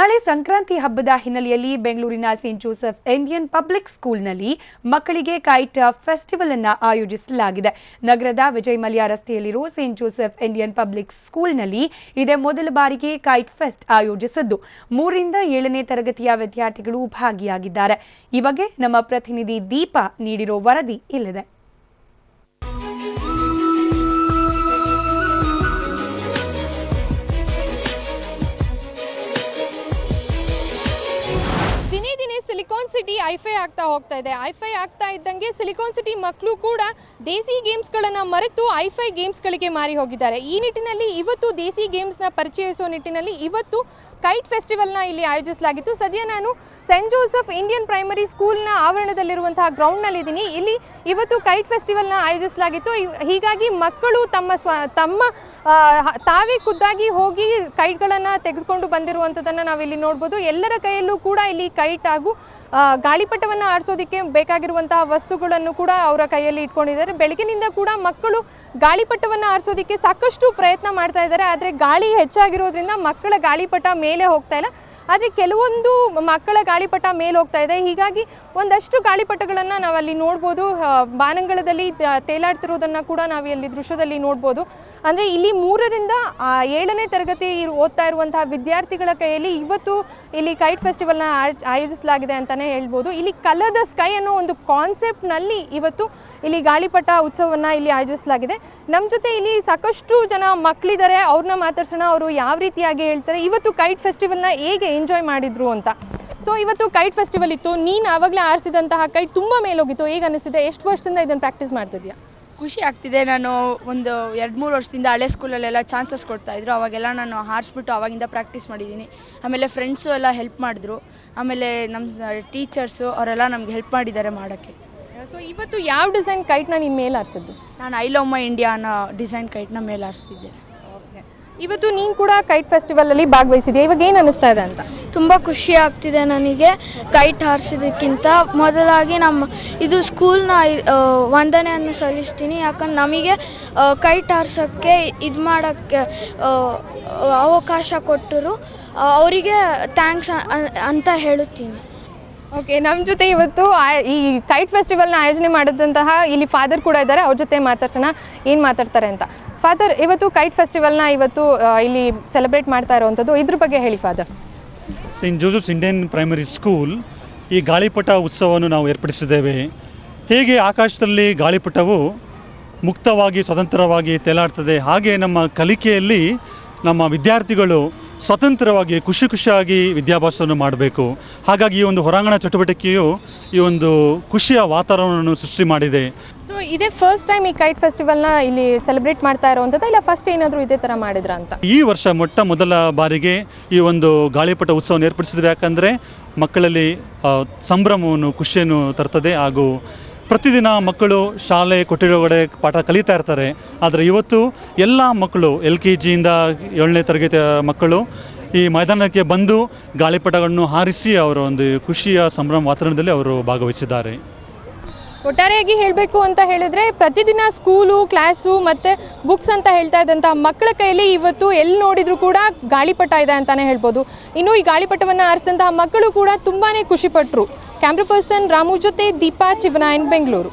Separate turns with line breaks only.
ನಾಳೆ ಸಂಕ್ರಾಂತಿ ಹಬ್ಬದ ಹಿನ್ನೆಲೆಯಲ್ಲಿ ಬೆಂಗಳೂರಿನ ಸೇಂಟ್ ಜೋಸೆಫ್ ಇಂಡಿಯನ್ ಪಬ್ಲಿಕ್ ಸ್ಕೂಲ್ನಲ್ಲಿ ಮಕ್ಕಳಿಗೆ ಕೈಟ್ ಫೆಸ್ಟಿವಲ್ ಅನ್ನು ಆಯೋಜಿಸಲಾಗಿದೆ. ನಗರದ ವಿಜಯ್ ಮಲ್ಯ ರಸ್ತೆಯಲ್ಲಿರುವ ಸೇಂಟ್ ಜೋಸೆಫ್ ಇಂಡಿಯನ್ ಪಬ್ಲಿಕ್ ಸ್ಕೂಲ್ನಲ್ಲಿ ಇದೇ ಮೊದಲ ಬಾರಿಗೆ ಕೈಟ್ ಫೆಸ್ಟ್ ಆಯೋಜಿಸಿದ್ದು. ಮೂರಿಂದ ಏಳನೇ ತರಗತಿಯ ವಿದ್ಯಾರ್ಥಿಗಳು ಭಾಗಿಯಾಗಿದ್ದಾರೆ. ಈ ಬಗ್ಗೆ ನಮ್ಮ ಪ್ರತಿನಿಧಿ ದೀಪಾ ನೀಡಿರೋ ವರದಿ ಇಲ್ಲಿದೆ.
ಸಿಲಿಕಾನ್ ಸಿಟಿ ಐಫೈ ಆಗ್ತಾ ಹೋಗ್ತಾ ಇದೆ. ಐಫೈ ಆಗ್ತಾ ಇದ್ದಂಗೆ ಸಿಲಿಕಾನ್ ಸಿಟಿ ಮಕ್ಕಳು ಕೂಡ ದೇಸಿ ಗೇಮ್ಸ್ಗಳನ್ನು ಮರೆತು ಐಫೈ ಗೇಮ್ಸ್ಗಳಿಗೆ ಮಾರಿ ಹೋಗಿದ್ದಾರೆ. ಈ ನಿಟ್ಟಿನಲ್ಲಿ ಇವತ್ತು ದೇಸಿ ಗೇಮ್ಸ್ನ ಪರಿಚಯಿಸುವ ನಿಟ್ಟಿನಲ್ಲಿ ಇವತ್ತು ಕೈಟ್ ಫೆಸ್ಟಿವಲ್ನ ಇಲ್ಲಿ ಆಯೋಜಿಸಲಾಗಿತ್ತು. ಸದ್ಯ ನಾನು ಸೆಂಟ್ ಜೋಸೆಫ್ ಇಂಡಿಯನ್ ಪ್ರೈಮರಿ ಸ್ಕೂಲ್ನ ಆವರಣದಲ್ಲಿರುವಂತಹ ಗ್ರೌಂಡ್ನಲ್ಲಿದ್ದೀನಿ ಇಲ್ಲಿ ಇವತ್ತು ಕೈಟ್ ಫೆಸ್ಟಿವಲ್ನ ಆಯೋಜಿಸಲಾಗಿತ್ತು. ಹೀಗಾಗಿ ಮಕ್ಕಳು ತಮ್ಮ ಸ್ವ, ತಮ್ಮ ತಾವೇ ಖುದ್ದಾಗಿ ಹೋಗಿ ಕೈಟ್ಗಳನ್ನು ತೆಗೆದುಕೊಂಡು ಬಂದಿರುವಂಥದ್ದನ್ನು ನಾವಿಲ್ಲಿ ನೋಡ್ಬೋದು. ಎಲ್ಲರ ಕೈಯಲ್ಲೂ ಕೂಡ ಇಲ್ಲಿ ಕೈಟ್ ಹಾಗೂ ಗಾಳಿಪಟವನ್ನು ಆಡಿಸೋದಕ್ಕೆ ಬೇಕಾಗಿರುವಂತಹ ವಸ್ತುಗಳನ್ನು ಕೂಡ ಅವರ ಕೈಯಲ್ಲಿ ಇಟ್ಕೊಂಡಿದ್ದಾರೆ. ಬೆಳಗಿನಿಂದ ಕೂಡ ಮಕ್ಕಳು ಗಾಳಿಪಟವನ್ನು ಆರಿಸೋದಕ್ಕೆ ಸಾಕಷ್ಟು ಪ್ರಯತ್ನ ಮಾಡ್ತಾ ಇದ್ದಾರೆ. ಆದರೆ ಗಾಳಿ ಹೆಚ್ಚಾಗಿರೋದ್ರಿಂದ ಮಕ್ಕಳ ಗಾಳಿಪಟ ಮೇಲೆ ಹೋಗ್ತಾ ಇಲ್ಲ. ಆದರೆ ಕೆಲವೊಂದು ಮಕ್ಕಳ ಗಾಳಿಪಟ ಮೇಲೆ ಹೋಗ್ತಾ ಇದೆ. ಹೀಗಾಗಿ ಒಂದಷ್ಟು ಗಾಳಿಪಟಗಳನ್ನು ನಾವಲ್ಲಿ ನೋಡ್ಬೋದು. ಬಾನಂಗಳದಲ್ಲಿ ತೇಲಾಡ್ತಿರೋದನ್ನು ಕೂಡ ನಾವು ಇಲ್ಲಿ ದೃಶ್ಯದಲ್ಲಿ ನೋಡ್ಬೋದು. ಅಂದರೆ ಇಲ್ಲಿ ಮೂರರಿಂದ ಏಳನೇ ತರಗತಿ ಓದ್ತಾ ಇರುವಂತಹ ವಿದ್ಯಾರ್ಥಿಗಳ ಕೈಯಲ್ಲಿ ಇವತ್ತು ಇಲ್ಲಿ ಕೈಟ್ ಫೆಸ್ಟಿವಲ್ನ ಆಯೋಜ್- ಆಯೋಜಿಸಲಾಗಿದೆ ಅಂತಲೇ ಹೇಳ್ಬೋದು. ಇಲ್ಲಿ ಕಲರ್ ಸ್ಕೈ ಅನ್ನೋ ಒಂದು ಕಾನ್ಸೆಪ್ಟ್ನಲ್ಲಿ ಇವತ್ತು ಇಲ್ಲಿ ಗಾಳಿಪಟ ಉತ್ಸವವನ್ನು ಇಲ್ಲಿ ಆಯೋಜಿಸಲಾಗಿದೆ. ನಮ್ಮ ಜೊತೆ ಇಲ್ಲಿ ಸಾಕಷ್ಟು ಜನ ಮಕ್ಕಳಿದ್ದಾರೆ ಅವ್ರನ್ನ ಮಾತಾಡ್ಸೋಣ. ಅವರು ಯಾವ ರೀತಿಯಾಗಿ ಹೇಳ್ತಾರೆ. ಇವತ್ತು ಕೈಟ್ ಫೆಸ್ಟಿವಲ್ನ ಹೇಗೆ ಎಂಜಾಯ್ ಮಾಡಿದ್ರು ಅಂತ. ಸೊ ಇವತ್ತು ಕೈಟ್ ಫೆಸ್ಟಿವಲ್ ಇತ್ತು. ನೀನು ಆವಾಗಲೇ ಆರಿಸಿದಂತಹ ಕೈಟ್ ತುಂಬ ಮೇಲೋಗಿತ್ತು. ಹೇಗೆ ಅನಿಸಿದೆ ಎಷ್ಟು ವರ್ಷದಿಂದ ಇದನ್ನು ಪ್ರಾಕ್ಟೀಸ್ ಮಾಡ್ತಿದ್ಯಾ?
ಖುಷಿ ಆಗ್ತಿದೆ. ನಾನು ಒಂದು ಎರಡು ಮೂರು ವರ್ಷದಿಂದ ಹಳೆ ಸ್ಕೂಲಲ್ಲೆಲ್ಲ ಚಾನ್ಸಸ್ ಕೊಡ್ತಾಯಿದ್ರು ಅವಾಗೆಲ್ಲ ನಾನು ಹಾರಿಸ್ಬಿಟ್ಟು ಅವಾಗಿಂದ ಪ್ರಾಕ್ಟೀಸ್ ಮಾಡಿದ್ದೀನಿ ಆಮೇಲೆ ಫ್ರೆಂಡ್ಸು ಎಲ್ಲ ಹೆಲ್ಪ್ ಮಾಡಿದ್ರು. ಆಮೇಲೆ ನಮ್ಮ ಟೀಚರ್ಸು ಅವರೆಲ್ಲ ನಮ್ಗೆ ಹೆಲ್ಪ್ ಮಾಡಿದ್ದಾರೆ ಮಾಡೋಕ್ಕೆ.
ಸೊ ಇವತ್ತು ಯಾವ ಡಿಸೈನ್ ಕೈಟ್ನ ನೀನು ಮೇಲೆ ಆರಿಸಿದ್ದು?
ನಾನು ಐ ಲವ್ ಮೈ ಇಂಡಿಯಾ ಅನ್ನೋ ಡಿಸೈನ್ ಕೈಟ್ನ ಮೇಲೆ ಹಾರಿಸ್ತಿದ್ದೆ
ಇವತ್ತು ನೀನು ಕೂಡ ಕೈಟ್ ಫೆಸ್ಟಿವಲಲ್ಲಿ ಭಾಗವಹಿಸಿದ್ಯಾ? ಇವಾಗ ಏನು ಅನಿಸ್ತಾ ಇದೆ ಅಂತ?
ತುಂಬ ಖುಷಿ ಆಗ್ತಿದೆ ನನಗೆ ಕೈಟ್ ಹಾರಿಸಿದಕ್ಕಿಂತ. ಮೊದಲಾಗಿ ನಮ್ಮ ಇದು ಸ್ಕೂಲ್ನ ವಂದನೆಯನ್ನು ಸಲ್ಲಿಸ್ತೀನಿ. ಯಾಕಂದ್ರೆ ನಮಗೆ ಕೈಟ್ ಹಾರಿಸೋಕ್ಕೆ ಇದು ಮಾಡೋಕ್ಕೆ ಅವಕಾಶ ಕೊಟ್ಟರು. ಅವರಿಗೆ ಥ್ಯಾಂಕ್ಸ್ ಅಂತ ಹೇಳುತ್ತೀನಿ.
ಓಕೆ ನಮ್ಮ ಜೊತೆ ಇವತ್ತು ಈ ಕೈಟ್ ಫೆಸ್ಟಿವಲ್ನ ಆಯೋಜನೆ ಮಾಡಿದಂತಹ ಇಲ್ಲಿ ಫಾದರ್ ಕೂಡ ಇದ್ದಾರೆ. ಅವ್ರ ಜೊತೆ ಮಾತಾಡ್ಸೋಣ. ಏನು ಮಾತಾಡ್ತಾರೆ ಅಂತ? ಫಾದರ್ ಇವತ್ತು ಕೈಟ್ ಫೆಸ್ಟಿವಲ್ನ ಇವತ್ತು ಇಲ್ಲಿ ಸೆಲೆಬ್ರೇಟ್ ಮಾಡ್ತಾ ಇರೋವಂಥದ್ದು. ಇದ್ರ ಬಗ್ಗೆ ಹೇಳಿ Father
Saint Joseph's Indian Primary School ಈ ಗಾಳಿಪಟ ಉತ್ಸವವನ್ನು ನಾವು ಏರ್ಪಡಿಸಿದ್ದೇವೆ. ಹೇಗೆ ಆಕಾಶದಲ್ಲಿ ಗಾಳಿಪಟವು ಮುಕ್ತವಾಗಿ, ಸ್ವತಂತ್ರವಾಗಿ ತೇಲಾಡ್ತದೆ, ಹಾಗೆ ನಮ್ಮ ಕಲಿಕೆಯಲ್ಲಿ ನಮ್ಮ ವಿದ್ಯಾರ್ಥಿಗಳು ಸ್ವತಂತ್ರವಾಗಿ ಖುಷಿ ಖುಷಿಯಾಗಿ ವಿದ್ಯಾಭ್ಯಾಸವನ್ನು ಮಾಡಬೇಕು. ಹಾಗಾಗಿ ಈ ಒಂದು ಹೊರಾಂಗಣ ಚಟುವಟಿಕೆಯು ಈ ಒಂದು ಖುಷಿಯ ವಾತಾವರಣವನ್ನು ಸೃಷ್ಟಿ ಮಾಡಿದೆ.
ಸೊ ಇದೇ ಫಸ್ಟ್ ಟೈಮ್ ಈ ಕೈಟ್ ಫೆಸ್ಟಿವಲ್ನ ಇಲ್ಲಿ ಸೆಲೆಬ್ರೇಟ್ ಮಾಡ್ತಾ ಇರುವಂಥದ್ದು ಇಲ್ಲ ಫಸ್ಟ್ ಏನಾದರೂ ಇದೇ ಥರ ಮಾಡಿದ್ರ ಅಂತ?
ಈ ವರ್ಷ ಮೊಟ್ಟ ಮೊದಲ ಬಾರಿಗೆ ಈ ಒಂದು ಗಾಳಿಪಟ ಉತ್ಸವವನ್ನು ಏರ್ಪಡಿಸಿದ್ವಿ. ಯಾಕಂದರೆ ಮಕ್ಕಳಲ್ಲಿ ಸಂಭ್ರಮವನ್ನು ಖುಷಿಯನ್ನು ತರ್ತದೆ ಹಾಗೂ ಪ್ರತಿದಿನ ಮಕ್ಕಳು ಶಾಲೆ ಕೊಟ್ಟಿರೋಗಡೆ ಪಾಠ ಕಲಿತಾ ಇರ್ತಾರೆ. ಆದರೆ ಇವತ್ತು ಎಲ್ಲ ಮಕ್ಕಳು, ಎಲ್ ಕೆ ಜಿಯಿಂದ ಏಳನೇ ತರಗತಿಯ ಮಕ್ಕಳು ಈ ಮೈದಾನಕ್ಕೆ ಬಂದು ಗಾಳಿಪಟಗಳನ್ನು ಹಾರಿಸಿ ಅವರ ಒಂದು ಖುಷಿಯ ಸಂಭ್ರಮ ವಾತಾವರಣದಲ್ಲಿ ಅವರು ಭಾಗವಹಿಸಿದ್ದಾರೆ.
ಒಟ್ಟಾರೆಯಾಗಿ ಹೇಳಬೇಕು ಅಂತ ಹೇಳಿದ್ರೆ ಪ್ರತಿದಿನ ಸ್ಕೂಲು, ಕ್ಲಾಸು ಮತ್ತು ಬುಕ್ಸ್ ಅಂತ ಹೇಳ್ತಾ ಇದ್ದಂಥ ಮಕ್ಕಳ ಕೈಯಲ್ಲಿ ಇವತ್ತು ಎಲ್ಲಿ ನೋಡಿದರೂ ಕೂಡ ಗಾಳಿಪಟ ಇದೆ ಅಂತಲೇ ಹೇಳ್ಬೋದು. ಇನ್ನು ಈ ಗಾಳಿಪಟವನ್ನು ಆರಿಸಿದಂತಹ ಮಕ್ಕಳು ಕೂಡ ತುಂಬಾ ಖುಷಿಪಟ್ಟರು ಕ್ಯಾಮ್ರಾ ಪರ್ಸನ್ ರಾಮು ಜೊತೆ ದೀಪಾ ಚಿವನಾಯನ್ ಬೆಂಗಳೂರು.